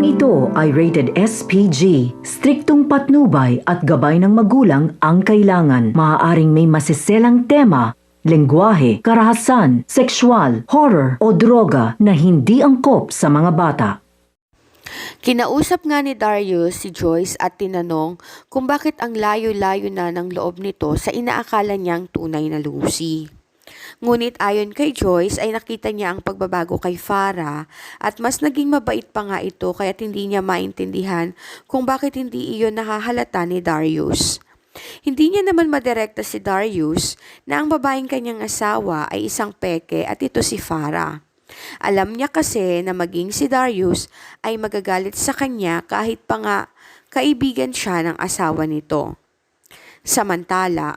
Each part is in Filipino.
Programang ito ay rated SPG. Striktong patnubay at gabay ng magulang ang kailangan. Maaaring may masiselang tema, lengguwahe, karahasan, sexual, horror o droga na hindi angkop sa mga bata. Kinausap nga ni Darius si Joyce at tinanong kung bakit ang layo-layo na ng loob nito sa inaakala niyang tunay na Lucy. Ngunit ayon kay Joyce ay nakita niya ang pagbabago kay Farah at mas naging mabait pa nga ito kaya't hindi niya maintindihan kung bakit hindi iyon nakahalata ni Darius. Hindi niya naman madirekta si Darius na ang babaeng kanyang asawa ay isang peke at ito si Farah. Alam niya kasi na maging si Darius ay magagalit sa kanya kahit pa nga kaibigan siya ng asawa nito. Samantala,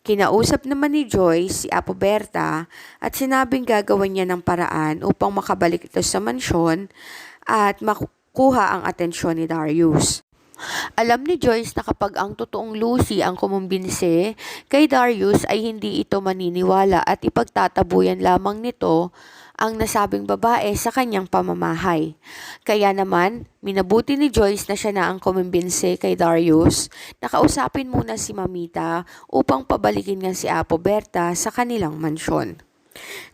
kinausap naman ni Joyce si Apo Berta at sinabing gagawin niya ng paraan upang makabalik ito sa mansyon at makuha ang atensyon ni Darius. Alam ni Joyce na kapag ang totoong Lucy ang kumumbinse kay Darius ay hindi ito maniniwala at ipagtatabuyan lamang nito ang nasabing babae sa kanyang pamamahay. Kaya naman, minabuti ni Joyce na siya na ang kumimbinse kay Darius na kausapin muna si Mamita upang pabalikin nga si Apo Berta sa kanilang mansyon.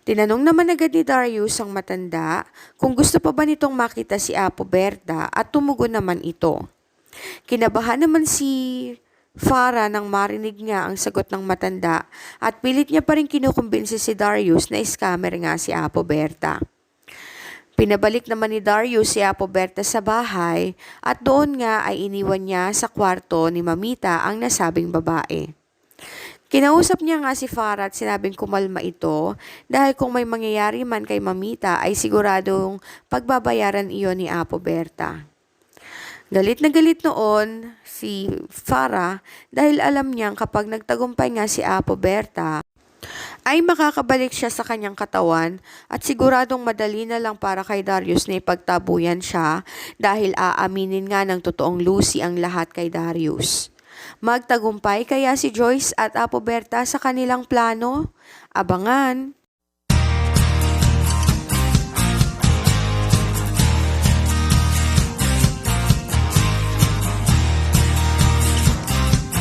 Tinanong naman agad ni Darius ang matanda kung gusto pa ba nitong makita si Apo Berta at tumugon naman ito. Kinabahan naman si Farah nang marinig niya ang sagot ng matanda at pilit niya pa rin kinukumbinsi si Darius na scammer nga si Apo Berta. Pinabalik naman ni Darius si Apo Berta sa bahay at doon nga ay iniwan niya sa kwarto ni Mamita ang nasabing babae. Kinausap niya nga si Farah at sinabing kumalma ito dahil kung may mangyayari man kay Mamita ay siguradong pagbabayaran iyon ni Apo Berta. Galit na galit noon si Farah dahil alam niyang kapag nagtagumpay nga si Apo Berta, ay makakabalik siya sa kanyang katawan at siguradong madali na lang para kay Darius na ipagtabuyan siya dahil aaminin nga ng totoong Lucy ang lahat kay Darius. Magtagumpay kaya si Joyce at Apo Berta sa kanilang plano? Abangan!